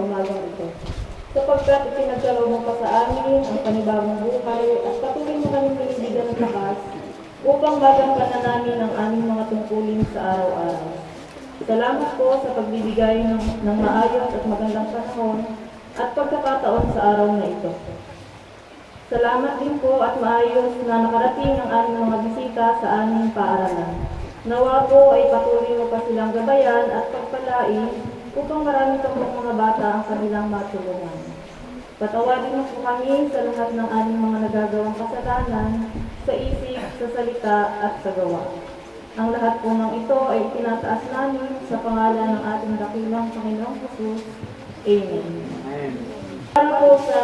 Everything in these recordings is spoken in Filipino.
umagang ito. Sapagkat ipinagdalaw mo pa sa amin ang panibagong buhay at patuloy mo kami binibigyan ng lakas upang magampanan namin ang aming mga tungkulin sa araw-araw. Salamat po sa pagbibigay ng, ng maayos at magandang panahon at pagkakataon sa araw na ito. Salamat din po at maayos na nakarating ang aming mga bisita sa aming paaralan. Nawa po ay patuloy mo pa silang gabayan at pagpalain upang marami pang mga bata ang kanilang matulungan. Patawarin mo po kami sa lahat ng aming mga nagagawang kasalanan sa isip, sa salita at sa gawa. Ang lahat po ng ito ay tinataas namin sa pangalan ng ating dakilang Panginoong Jesus. Amen. Para po sa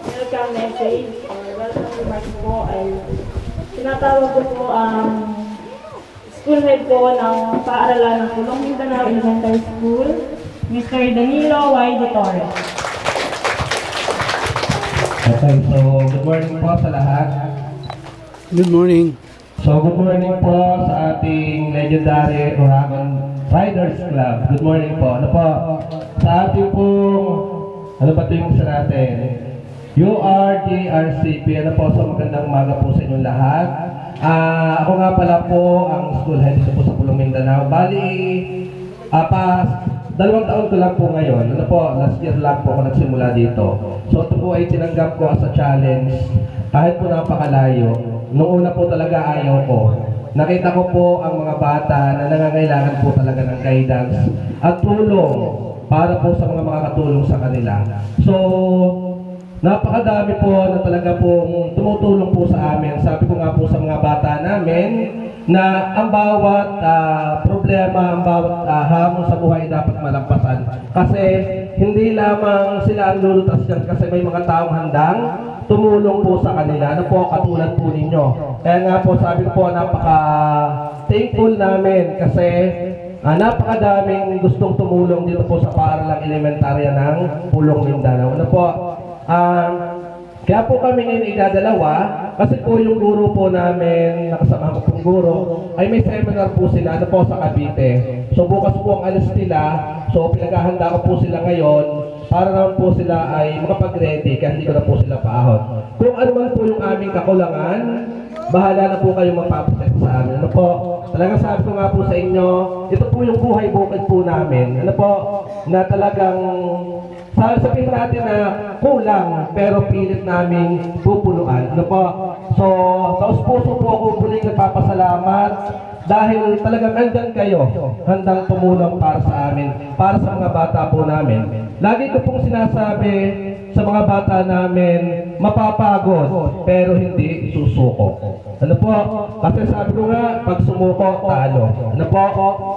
welcome message or welcome remarks po ay tinatawag ko po ang school head po ng paaralan ng Pulong Mindanao Elementary School, Mr. Danilo Y. De Torres. Okay, so good morning po sa lahat. Good morning. So good morning po sa ating legendary Oragon Riders Club. Good morning po. Ano po? Sa ating pong, ano ba ito yung isa natin? URDRCP. Ano po? So magandang umaga po sa inyong lahat. Ah, ako nga pala po ang school head po sa Pulong Mindanao. Bali, ah, pa, dalawang taon ko lang po ngayon. Ano po, last year lang po ako nagsimula dito. So ito po ay tinanggap ko as a challenge. Kahit po napakalayo, nung una po talaga ayaw ko. Nakita ko po ang mga bata na nangangailangan po talaga ng guidance at tulong para po sa mga makakatulong sa kanila. So, Napakadami po na talaga pong tumutulong po sa amin. Sabi ko nga po sa mga bata namin na ang bawat ah, problema, ang bawat ah, hamon sa buhay dapat malampasan. Kasi hindi lamang sila ang lulutas dyan kasi may mga taong handang tumulong po sa kanila. Ano po, katulad po ninyo. Kaya nga po sabi po, napaka thankful namin kasi Ah, napakadaming gustong tumulong dito po sa paaralang elementarya ng Pulong Mindanao. Ano po? Ah, kaya po kami ngayon idadalawa kasi po yung guro po namin, nakasama ko pong guro, ay may seminar po sila ano po sa Cavite. So bukas po ang alas nila, so pinaghahanda ko po sila ngayon para naman po sila ay makapag-ready kaya hindi ko na po sila paahon. Kung ano man po yung aming kakulangan, bahala na po kayong magpapaset sa amin. Ano po? Talagang sabi ko nga po sa inyo, ito po yung buhay bukid po namin. Ano po? Na talagang sa sabihin natin na kulang pero pilit naming pupuluan. Ano po? So, taos puso po ako muling nagpapasalamat dahil talagang andyan kayo handang tumulong para sa amin, para sa mga bata po namin. Lagi ko pong sinasabi sa mga bata namin, mapapagod pero hindi susuko. Ano po? Kasi sabi ko nga, pag sumuko, talo. Ano po?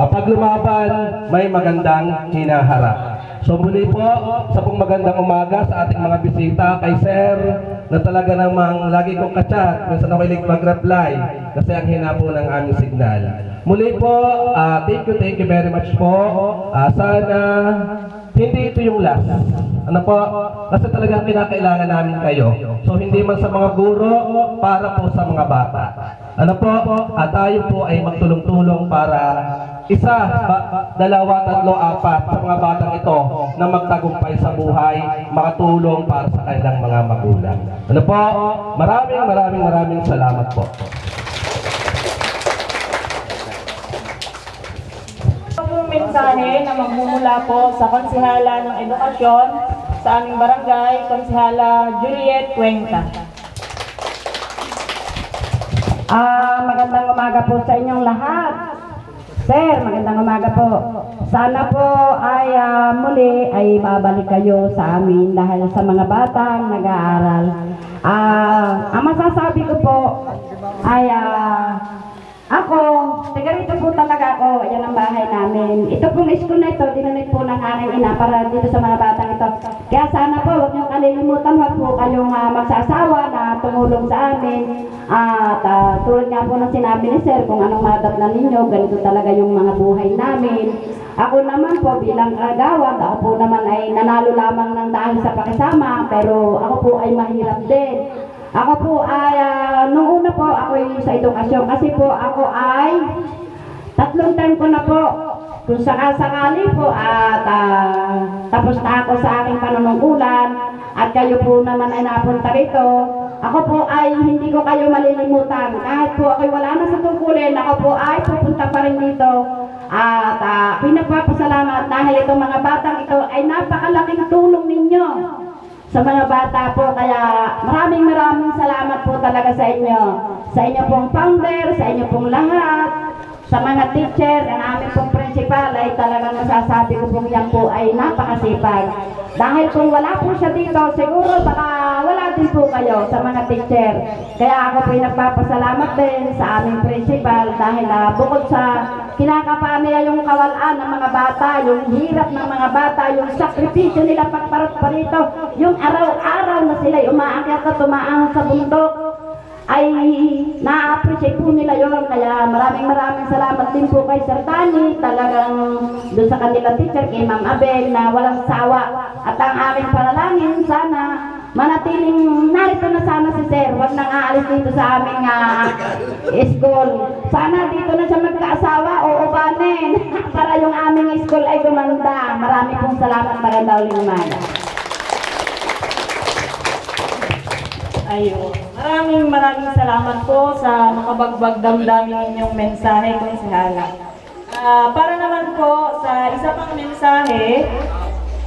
Kapag lumaban, may magandang hinaharap. So muli po, sa pong magandang umaga sa ating mga bisita, kay Sir, na talaga namang lagi kong kachat, minsan ako ilig mag-reply, kasi ang hina po ng aming signal. Muli po, ah, thank you, thank you very much po. Ah, sana hindi ito yung last. Ano po? Kasi talagang kinakailangan namin kayo. So hindi man sa mga guro, para po sa mga bata. Ano po? At tayo po ay magtulong-tulong para isa, ba, dalawa, tatlo, apat sa mga batang ito na magtagumpay sa buhay, makatulong para sa kanilang mga magulang. Ano po? Maraming maraming maraming salamat po. Mensahe na magmumula po sa konsihala ng edukasyon sa aming barangay, konsihala Juliet Cuenca. Ah, magandang umaga po sa inyong lahat. Sir, magandang umaga po. Sana po ay ah, muli ay babalik kayo sa amin dahil sa mga batang nag-aaral. Ah, ang masasabi ko po ay ah, ako, taga rito po talaga ako, yan ang bahay namin. Ito pong school na ito, dinunit po ng aking ina para dito sa mga batang ito. Kaya sana po, huwag niyong kalilimutan, huwag po kayong ah, magsasawa na tumulong sa amin. At ah, tulad nga po ng sinabi ni Sir, kung anong madatnan ninyo, ganito talaga yung mga buhay namin. Ako naman po bilang kagawad, ako po naman ay nanalo lamang ng dahil sa pakisama, pero ako po ay mahirap din. Ako po ay, ah, nung una po ako ay sa edukasyon kasi po ako ay tatlong term ko na po kung sakasakali po at ah, tapos na ako sa aking panunungkulan at kayo po naman ay napunta rito, ako po ay hindi ko kayo malilimutan. Kahit po ako'y wala na sa tungkulin, ako po ay pupunta pa rin dito. At ah, pinagpapasalamat dahil itong mga batang ito ay napakalaking tulong ninyo sa mga bata po. Kaya maraming maraming salamat po talaga sa inyo. Sa inyo pong founder, sa inyo pong lahat, sa mga teacher, ang aming pong principal ay talagang masasabi ko pong yan po ay napakasipag. Dahil kung wala po siya dito, siguro baka wala din po kayo sa mga teacher. Kaya ako po ay nagpapasalamat din sa aming principal dahil ah, bukod sa kinakapaan nila yung kawalaan ng mga bata, yung hirap ng mga bata, yung sakripisyo nila pagparot pa rito, yung araw-araw na sila umaakyat at umaangat sa bundok, ay na-appreciate po nila yun. Kaya maraming maraming salamat din po kay Sir Danny, talagang doon sa kanila teacher, kay Ma'am Abel, na walang sawa. At ang aming panalangin, sana manatiling narito na sana si Sir. Huwag nang aalis dito sa aming ah, school. Sana dito na siya ubanin para yung aming school ay gumanda. Marami pong salamat. Maganda uling umaga. Ayun. Maraming maraming salamat po sa makabagbag damdamin ninyong mensahe kung sihala. Ah, para naman po sa isa pang mensahe,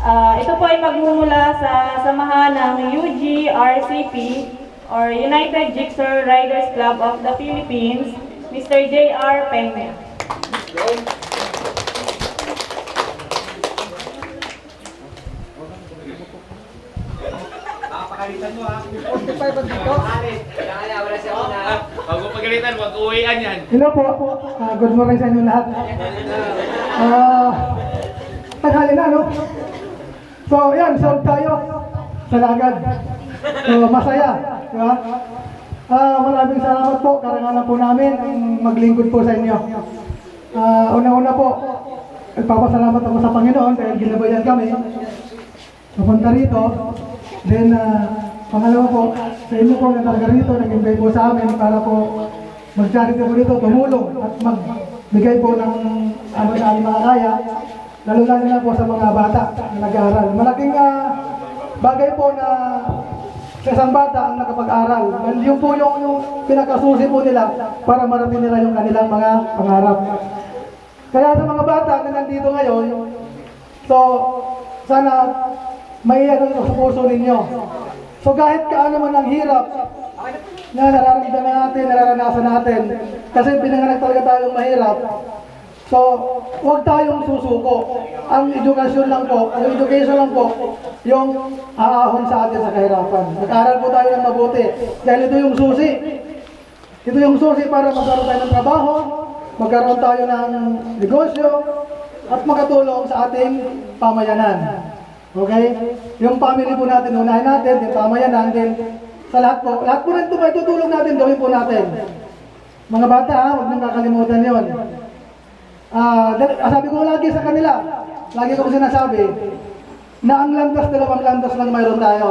ah, ito po ay magmumula sa samahan ng UGRCP or United Jigsaw Riders Club of the Philippines, Mr. J.R. Peña. Bago pagalitan, wag uwian yan. Hello po. Ah, good morning sa inyo lahat. Ah, tanghali na, no? So, yan, solve tayo sa lagad. So, masaya. Di ba? Ah, maraming salamat po. Karangalan po namin ang maglingkod po sa inyo. Ah, una-una po, nagpapasalamat ako sa Panginoon dahil ginabayan kami. Papunta rito. Then, ah, pangalawa po, sa inyo po na talaga rito, nag-invite po sa amin para po mag-charity po dito, tumulong at magbigay po ng ano na aming mga kaya, lalo na po sa mga bata na nag-aaral. Malaking ah, bagay po na sa isang bata ang nakapag-aral. Yung po yung, yung pinakasusi po nila para marating nila yung kanilang mga pangarap. Kaya sa mga bata na nandito ngayon, so sana may ano sa puso ninyo. So kahit kaano man ang hirap na nararamdaman natin, nararanasan natin, kasi pinanganak talaga tayong mahirap, So, huwag tayong susuko. Ang edukasyon lang po, ang education lang po, yung aahon sa atin sa kahirapan. Mag-aral po tayo ng mabuti. Dahil ito yung susi. Ito yung susi para magkaroon tayo ng trabaho, magkaroon tayo ng negosyo, at makatulong sa ating pamayanan. Okay? Yung family po natin, unahin natin, yung pamayanan, din sa lahat po. Lahat po rin ito, may tutulong natin, gawin po natin. Mga bata, ha, huwag nang kakalimutan yon. Ah, ah, sabi ko lagi sa kanila, lagi ko sinasabi, na ang landas, dalawang landas lang mayroon tayo.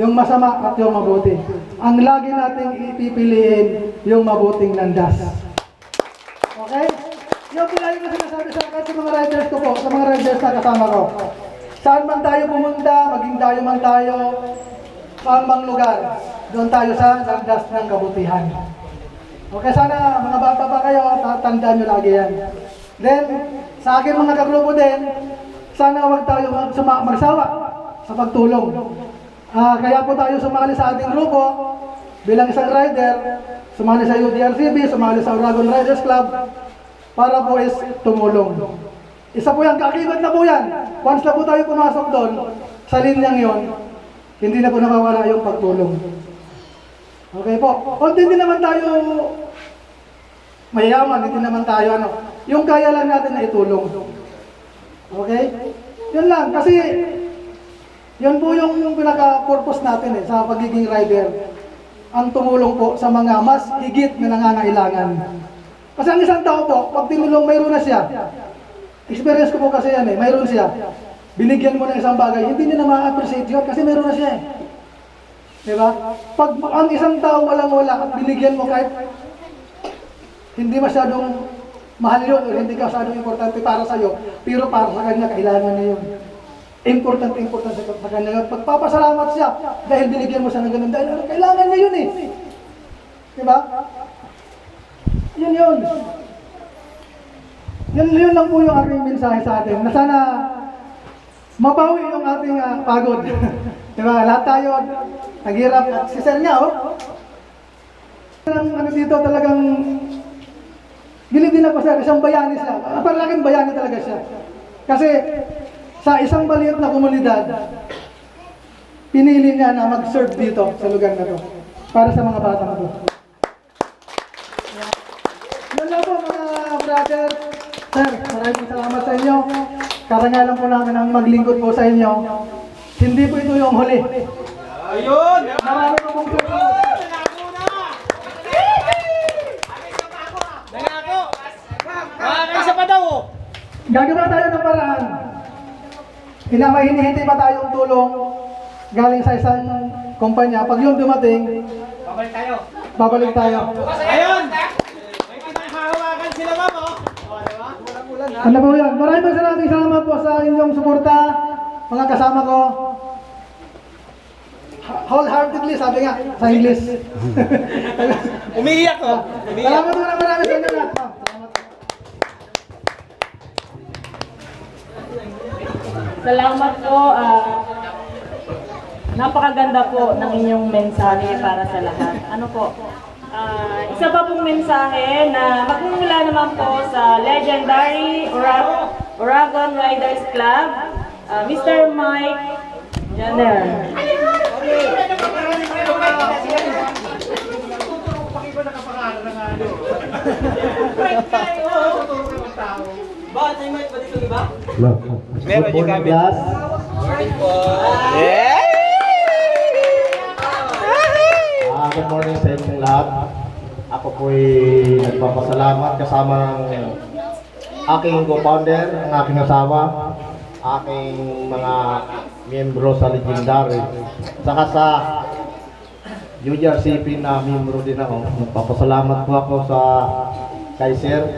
Yung masama at yung mabuti. Ang lagi nating ipipiliin, yung mabuting landas. Okay? Yung po lagi ko sinasabi sa sa mga riders ko po, sa mga riders na kasama ko. Saan man tayo pumunta, maging tayo man tayo, saan mang lugar, doon tayo sa landas ng kabutihan. Okay, sana mga bata pa kayo, tatandaan nyo lagi yan. Then, sa akin mga kagrupo din, sana huwag tayo magsama, magsawa sa pagtulong. Ah, kaya po tayo sumali sa ating grupo bilang isang rider, sumali sa UDRCB, sumali sa Dragon Riders Club, para po is tumulong. Isa po yan, kakibat na po yan. Once na po tayo pumasok doon, sa linyang yon, hindi na po nawawala yung pagtulong. Okay po. Kung hindi naman tayo mayaman, hindi naman tayo ano. Yung kaya lang natin na itulong. Okay? Yun lang. Kasi, yun po yung, yung pinaka-purpose natin eh, sa pagiging rider. Ang tumulong po sa mga mas higit na nangangailangan. Kasi ang isang tao po, pag tinulong, mayroon na siya. Experience ko po kasi yan eh, mayroon siya. Binigyan mo ng isang bagay, hindi niya na ma-appreciate yun kasi mayroon na siya eh. Diba? Pag ang isang tao walang wala at binigyan mo kahit hindi masyadong mahal yun o hindi ka importante para sa'yo, pero para sa kanya, kailangan niya yun. Importante, importante sa kanya. Pagpapasalamat siya dahil binigyan mo siya ng ganun. Dahil kailangan niya yun eh. Diba? Yun yun. Yun, yun lang po yung aking mensahe sa atin. Na sana mabawi yung ating ah, pagod. diba? Lahat tayo naghirap. At si Sir niya, oh. Ang ano dito talagang bilib din ako sir, isang bayani siya. Paralaking bayani talaga siya. Kasi sa isang maliit na komunidad, pinili niya na mag-serve dito sa lugar na to para sa mga bata na to. Yan lang po mga brother. Sir, maraming salamat sa inyo. Karangalan po namin ang maglingkod po sa inyo. Hindi po ito yung huli. Ayun! Marami po pong susunod. Gagawa tayo ng paraan. Hinahintay pa tayong tulong galing sa isang kumpanya. Pag yun dumating, Babalik tayo! babalik tayo. Ayun! May pinanghahawakan sila ma'am oh! O, diba? Ano po yan? Maraming maraming salamat po sa inyong suporta, mga kasama ko. Wholeheartedly, sabi nga, sa English. Umiiyak oh! Umiiyak! Salamat po na marami sa inyo lahat. Salamat. Po. ah, napakaganda po ng inyong mensahe para sa lahat. Ano po? Ah, isa pa pong mensahe na magmumula naman po sa legendary Ora- Oragon Riders Club, ah, Mr. Mike Jenner. Meron yung gamit. Ah, good morning sa inyong lahat. Ako po'y nagpapasalamat kasama ng aking co-founder, ang aking asawa, aking mga miyembro sa Legendary. Saka sa UJRCP na miyembro din ako. Nagpapasalamat po ako sa kay Sir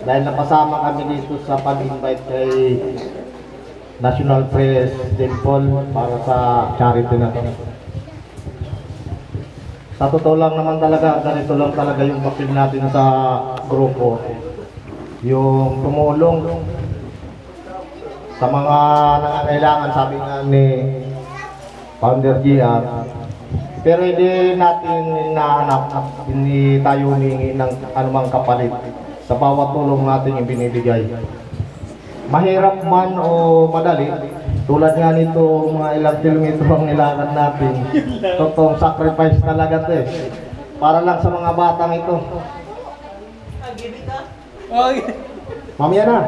dahil napasama kami dito sa pag-invite kay National President Paul para sa charity na to. Sa totoo lang naman talaga, ganito lang talaga yung papel natin sa grupo. Yung tumulong sa mga nangangailangan, sabi nga ni Founder Gia. Pero hindi natin hinahanap, hindi tayo humingi ng anumang kapalit sa bawat tulong natin yung binibigay. Mahirap man o madali, tulad nga nito, mga ilang kilometro ang nilakad natin. Totoong sacrifice talaga to eh. Para lang sa mga batang ito. Mamaya na.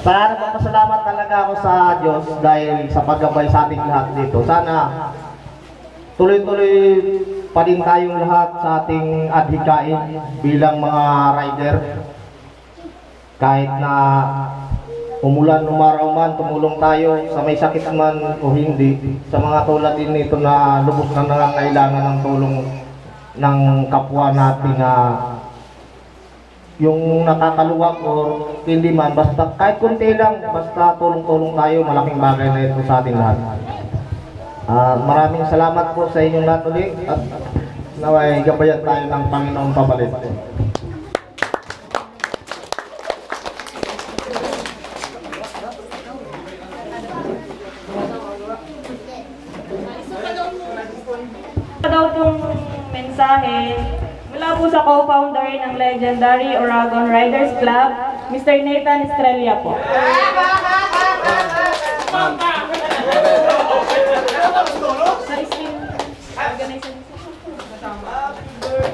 Sana nagpapasalamat talaga ako sa Diyos dahil sa paggabay sa ating lahat dito. Sana tuloy-tuloy pa din tayong lahat sa ating adhikain bilang mga rider. Kahit na umulan, umaraw man, tumulong tayo sa may sakit man o hindi. Sa mga tulad din nito na lubos na nangangailangan ng tulong ng kapwa natin na yung nakakaluwag o hindi man, basta kahit kunti lang, basta tulong-tulong tayo, malaking bagay na ito sa ating lahat. Ah, maraming salamat po sa inyong lahat ulit at naway gabayan tayo ng Panginoong pabalik. Ito daw pong mensahe mula po sa co-founder ng legendary Oragon Riders Club, Mr. Nathan Estrella po.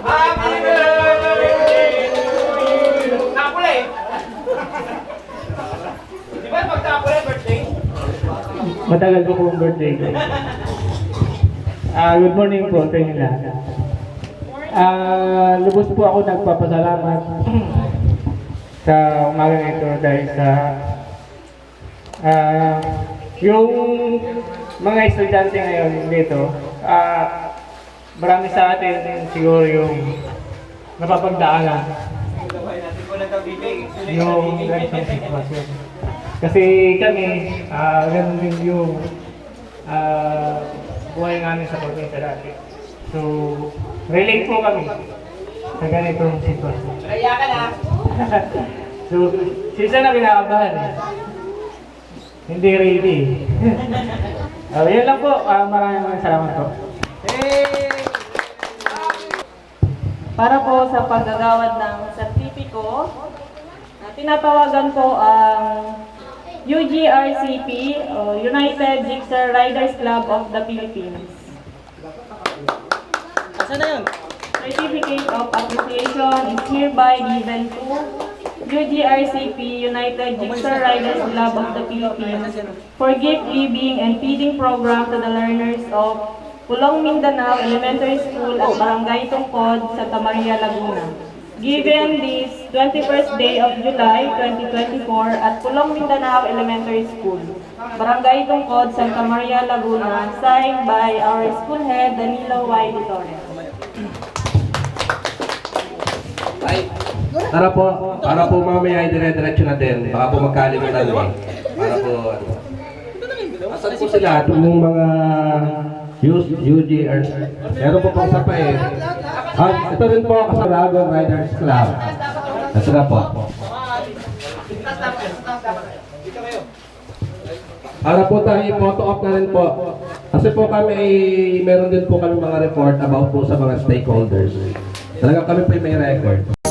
Happy birthday! Napuli! Di ba pag napuli birthday? Matagal ko pong birthday ko. Ah, good morning po sa inyo lahat. Ah, lubos po ako nagpapasalamat sa umaga ito dahil sa ah, yung mga estudyante ngayon dito, ah, marami sa atin siguro yung napapagdaanan yung ganitong sitwasyon. Kasi kami, ah ganun din yung ah buhay namin sa probinsya dati. So, relate po kami sa ganitong sitwasyon. Kaya ka na. so, sisa na kinakabahan eh. Hindi ready. uh, yan lang po. Ah, maraming maraming salamat po. Para po sa paggagawad ng sertipiko, na tinatawagan po ang UGRCP, o United Gixxer Riders Club of the Philippines. Saan na yun? Certificate of Appreciation is hereby given to UGRCP United Gixxer Riders Club of the Philippines for gift giving and feeding program to the learners of Pulong Mindanao Elementary School at Barangay Tungkod, Santa Maria, Laguna. Given this 21st day of July 2024 at Pulong Mindanao Elementary School, Barangay Tungkod, Santa Maria, Laguna, signed by our school head Danilo Y. Torres. Tara po, para po mamaya ay dire-diretso na din. Baka po magkalimutan eh. Para po, ano. Asan po sila? Itong mga UGR. Meron po pong sapa eh. Ah, ito rin po, Kasaragon Riders Club. Ito na po. Para po tayo, photo op na rin po. Kasi po kami, meron din po kami mga report about po sa mga stakeholders. Talaga kami po may record.